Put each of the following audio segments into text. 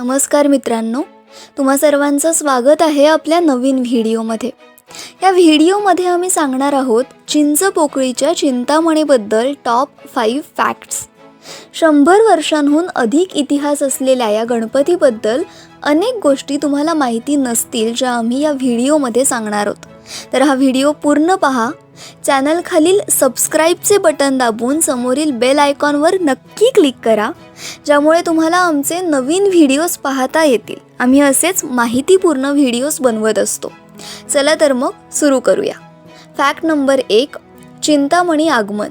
नमस्कार मित्रांनो तुम्हा सर्वांचं स्वागत आहे आपल्या नवीन व्हिडिओमध्ये. या व्हिडिओमध्ये आम्ही सांगणार आहोत चिंच पोकळीच्या चिंतामणीबद्दल टॉप फाईव्ह फॅक्ट्स शंभर वर्षांहून अधिक इतिहास असलेल्या या गणपतीबद्दल अनेक गोष्टी तुम्हाला माहिती नसतील ज्या आम्ही या व्हिडिओमध्ये सांगणार आहोत. तर हा व्हिडिओ पूर्ण पहा चॅनलखालील सबस्क्राईबचे बटन दाबून समोरील बेल आयकॉनवर नक्की क्लिक करा ज्यामुळे तुम्हाला आमचे नवीन व्हिडिओज पाहता येतील. आम्ही असेच माहितीपूर्ण व्हिडिओज बनवत असतो. चला तर मग सुरू करूया. फॅक्ट नंबर एक चिंतामणी आगमन.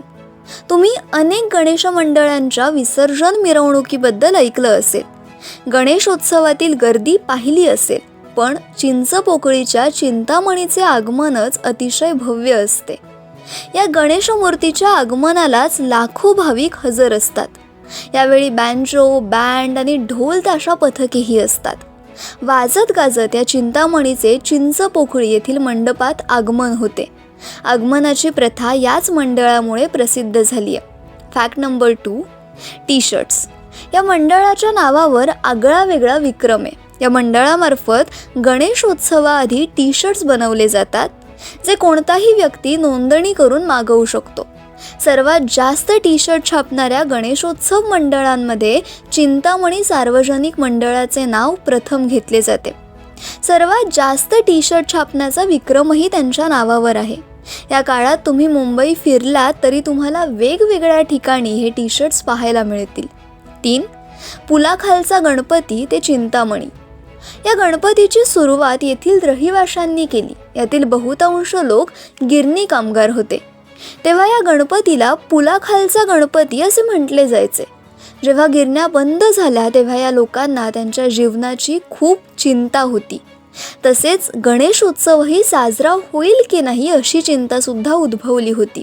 तुम्ही अनेक गणेश मंडळांच्या विसर्जन मिरवणुकीबद्दल ऐकलं असेल. गणेशोत्सवातील गर्दी पाहिली असेल. पण चिंचपोकळीच्या चिंतामणीचे आगमनच अतिशय भव्य असते. या गणेश मूर्तीच्या आगमनालाच लाखो भाविक हजर असतात. यावेळी बँजो बँड आणि ढोल ताशा पथकेही असतात. वाजत गाजत या चिंतामणीचे चिंचपोकळी येथील मंडपात आगमन होते. आगमनाची प्रथा याच मंडळामुळे प्रसिद्ध झाली आहे fact number two T shirts या मंडळाच्या नावावर आगळा वेगळा विक्रम आहे. या मंडळामार्फत गणेशोत्सवाआधी टी शर्ट्स बनवले जातात जे कोणताही व्यक्ती नोंदणी करून मागवू शकतो. सर्वात जास्त टी शर्ट छापणाऱ्या गणेशोत्सव मंडळांमध्ये चिंतामणी सार्वजनिक मंडळाचे नाव प्रथम घेतले जाते. सर्वात जास्त टी शर्ट छापण्याचा विक्रमही त्यांच्या नावावर आहे. या काळात तुम्ही मुंबई फिरलात तरी तुम्हाला वेगवेगळ्या ठिकाणी हे टी शर्ट्स पाहायला मिळतील. तीन पुलाखालचा गणपती ते चिंतामणी. या गणपतीची सुरुवात येथील रहिवाशांनी केली. यातील बहुतांश लोक गिरणी कामगार होते. तेव्हा या गणपतीला पुलाखालचा गणपती असे म्हटले जायचे. जेव्हा गिरण्या बंद झाल्या तेव्हा या लोकांना त्यांच्या जीवनाची खूप चिंता होती. तसेच गणेश उत्सवही साजरा होईल की नाही अशी चिंतासुद्धा उद्भवली होती.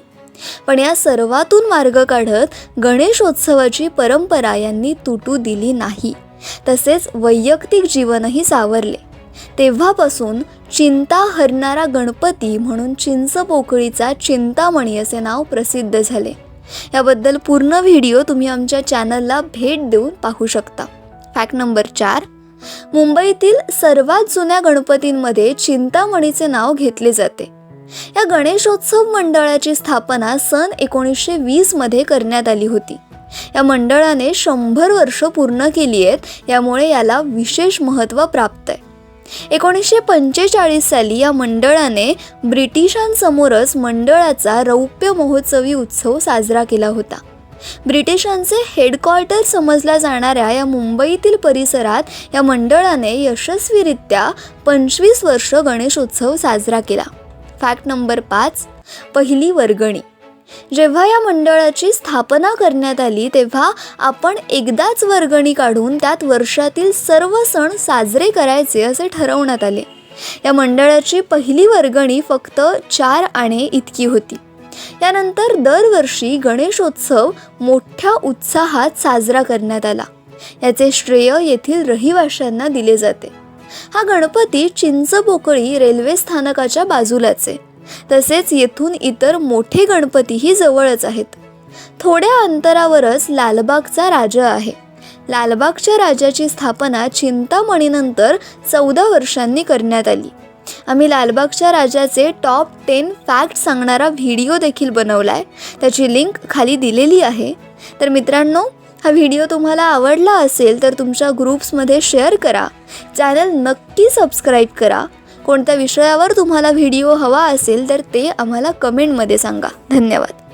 पण या सर्वातून मार्ग काढत गणेशोत्सवाची परंपरा यांनी तुटू दिली नाही. तसेच वैयक्तिक जीवनही सावरले. तेव्हापासून चिंता हरणारा गणपती म्हणून चिंचपोकळीचा चिंतामणी असे नाव प्रसिद्ध झाले. याबद्दल पूर्ण व्हिडिओ तुम्ही आमच्या चॅनलला भेट देऊन पाहू शकता. फॅक्ट नंबर चार. मुंबईतील सर्वात जुन्या गणपतींमध्ये चिंतामणीचे नाव घेतले जाते. या गणेशोत्सव मंडळाची स्थापना सन एकोणीसशे वीसमध्ये करण्यात आली होती. या मंडळाने शंभर वर्ष पूर्ण केली आहेत यामुळे याला विशेष महत्त्व प्राप्त आहे. एकोणीसशे पंचेचाळीस साली या मंडळाने ब्रिटिशांसमोरच मंडळाचा रौप्य महोत्सवी उत्सव साजरा केला होता. ब्रिटिशांचे हेडक्वार्टर समजल्या जाणाऱ्या या मुंबईतील परिसरात या मंडळाने यशस्वीरित्या पंचवीस वर्ष गणेशोत्सव साजरा केला. फॅक्ट नंबर पाच पहिली वर्गणी. जेव्हा या मंडळाची स्थापना करण्यात आली तेव्हा आपण एकदाच वर्गणी काढून त्यात वर्षातील सर्व सण साजरे करायचे असे ठरवण्यात आले. या मंडळाची पहिली वर्गणी फक्त चार आणे इतकी होती. यानंतर दरवर्षी गणेशोत्सव मोठ्या उत्साहात साजरा करण्यात आला. याचे श्रेय येथील रहिवाशांना दिले जाते. हा गणपती चिंचपोकळी रेल्वे स्थानकाच्या बाजूलाच आहे. तसेच येथून इतर मोठे गणपतीही जवळच आहेत. थोड्या अंतरावरच लालबागचा राजा आहे. लालबागच्या राजाची स्थापना चिंतामणीनंतर चौदा वर्षांनी करण्यात आली. आम्ही लालबागच्या राजाचे टॉप टेन फॅक्ट सांगणारा व्हिडिओ देखील बनवला आहे त्याची लिंक खाली दिलेली आहे. तर मित्रांनो हा व्हिडिओ तुम्हाला आवडला असेल तर तुमच्या ग्रुप्समध्ये शेअर करा. चॅनल नक्की सबस्क्राईब करा. कोणत्या विषयावर तुम्हाला व्हिडिओ हवा असेल तर ते आम्हाला कमेंटमध्ये सांगा. धन्यवाद.